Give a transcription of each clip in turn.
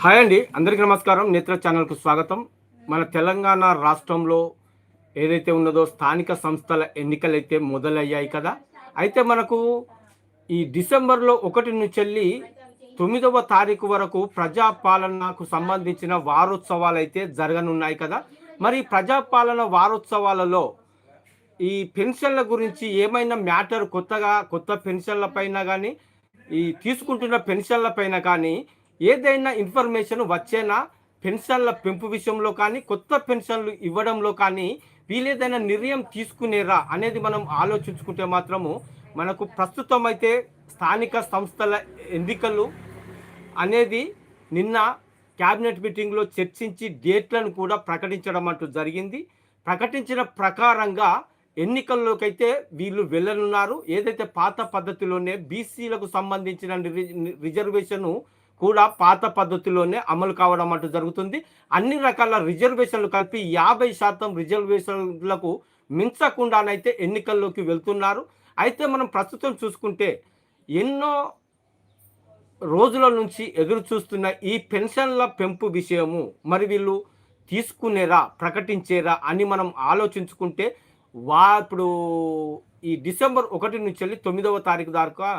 Hi అండి అందరికీ నమస్కారం. నేత్ర ఛానల్కు స్వాగతం. మన తెలంగాణ రాష్ట్రంలో ఏదైతే ఉన్నదో స్థానిక సంస్థల ఎన్నికలు అయితే మొదలయ్యాయి కదా అయితే మనకు ఈ డిసెంబర్లో ఒకటి నుంచి వెళ్ళి తొమ్మిదవ తారీఖు వరకు ప్రజాపాలనకు సంబంధించిన వారోత్సవాలు అయితే జరగనున్నాయి కదా. మరి ప్రజాపాలన వారోత్సవాలలో ఈ పెన్షన్ల గురించి ఏమైనా మ్యాటర్ కొత్తగా కొత్త పెన్షన్ల పైన కానీ ఈ తీసుకుంటున్న పెన్షన్ల పైన కానీ ఏదైనా ఇన్ఫర్మేషన్ వచ్చేనా పెన్షన్ల పెంపు విషయంలో కానీ కొత్త పెన్షన్లు ఇవ్వడంలో కానీ వీలేదైనా నిర్ణయం తీసుకునేరా అనేది మనం ఆలోచించుకుంటే మాత్రము మనకు ప్రస్తుతం అయితే స్థానిక సంస్థల ఎన్నికలు అనేది నిన్న క్యాబినెట్ మీటింగ్లో చర్చించి డేట్లను కూడా ప్రకటించడం అంటూ జరిగింది. ప్రకటించిన ప్రకారంగా ఎన్నికల్లోకైతే వీళ్ళు వెళ్ళనున్నారు. ఏదైతే పాత పద్ధతిలోనే బీసీలకు సంబంధించిన రి- రిజర్వేషన్ కూడా పాత పద్ధతిలోనే అమలు కావడం అంటూ జరుగుతుంది. అన్ని రకాల రిజర్వేషన్లు కలిపి యాభై శాతం రిజర్వేషన్లకు మించకుండానైతే ఎన్నికల్లోకి వెళ్తున్నారు. అయితే మనం ప్రస్తుతం చూసుకుంటే ఎన్నో రోజుల నుంచి ఎదురు చూస్తున్న ఈ పెన్షన్ల పెంపు విషయము మరి వీళ్ళు తీసుకునేరా ప్రకటించేరా అని మనం ఆలోచించుకుంటే వా ఇప్పుడు ఈ డిసెంబర్ ఒకటి నుంచి వెళ్ళి తొమ్మిదవ తారీఖు దాకా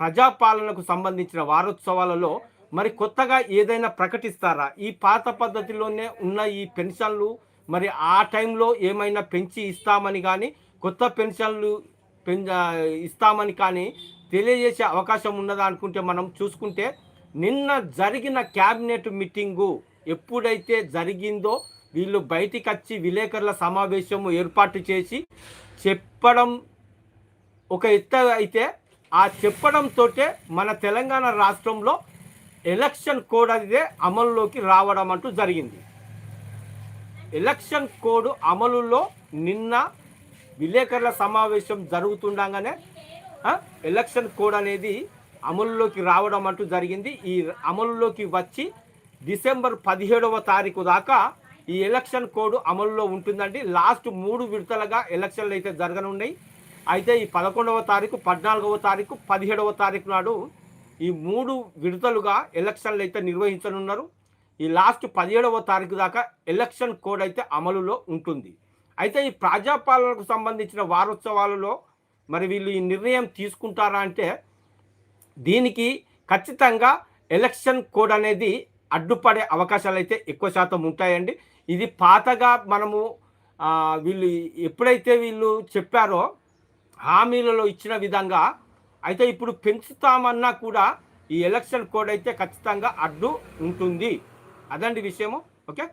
ప్రజాపాలనకు సంబంధించిన వారోత్సవాలలో మరి కొత్తగా ఏదైనా ప్రకటిస్తారా? ఈ పాత పద్ధతిలోనే ఉన్న ఈ పెన్షన్లు మరి ఆ టైంలో ఏమైనా పెంచి ఇస్తామని కానీ కొత్త పెన్షన్లు పెం ఇస్తామని కానీ తెలియజేసే అవకాశం ఉన్నదా అనుకుంటే మనం చూసుకుంటే నిన్న జరిగిన క్యాబినెట్ మీటింగు ఎప్పుడైతే జరిగిందో వీళ్ళు బయటికి వచ్చి విలేకరుల సమావేశం ఏర్పాటు చేసి చెప్పడం ఒక ఎత్తు అయితే ఆ చెప్పడంతో మన తెలంగాణ రాష్ట్రంలో ఎలక్షన్ కోడ్ అనేది అమలులోకి రావడం అంటూ జరిగింది. ఎలక్షన్ కోడ్ అమలులో నిన్న విలేకరుల సమావేశం జరుగుతుండగానే ఎలక్షన్ కోడ్ అనేది అమలులోకి రావడం అంటూ జరిగింది. ఈ అమలులోకి వచ్చి డిసెంబర్ పదిహేడవ తారీఖు దాకా ఈ ఎలక్షన్ కోడ్ అమలులో ఉంటుందండి. లాస్ట్ మూడు విడతలుగా ఎలక్షన్లు అయితే జరగనున్నాయి. అయితే ఈ పదకొండవ తారీఖు పద్నాలుగవ తారీఖు పదిహేడవ తారీఖు నాడు ఈ మూడు విడతలుగా ఎలక్షన్లు అయితే నిర్వహించనున్నారు. ఈ లాస్ట్ పదిహేడవ తారీఖు దాకా ఎలక్షన్ కోడ్ అయితే అమలులో ఉంటుంది. అయితే ఈ ప్రజాపాలనకు సంబంధించిన వారోత్సవాలలో మరి వీళ్ళు ఈ నిర్ణయం తీసుకుంటారా అంటే దీనికి ఖచ్చితంగా ఎలక్షన్ కోడ్ అనేది అడ్డుపడే అవకాశాలు అయితే ఎక్కువ శాతం ఉంటాయండి. ఇది పాతగా మనము వీళ్ళు ఎప్పుడైతే వీళ్ళు చెప్పారో హామీలలో ఇచ్చిన విధంగా అయితే ఇప్పుడు పెంచుతామన్నా కూడా ఈ ఎలక్షన్ కోడ్ అయితే ఖచ్చితంగా అడ్డు ఉంటుంది. అదండి విషయము. ఓకే?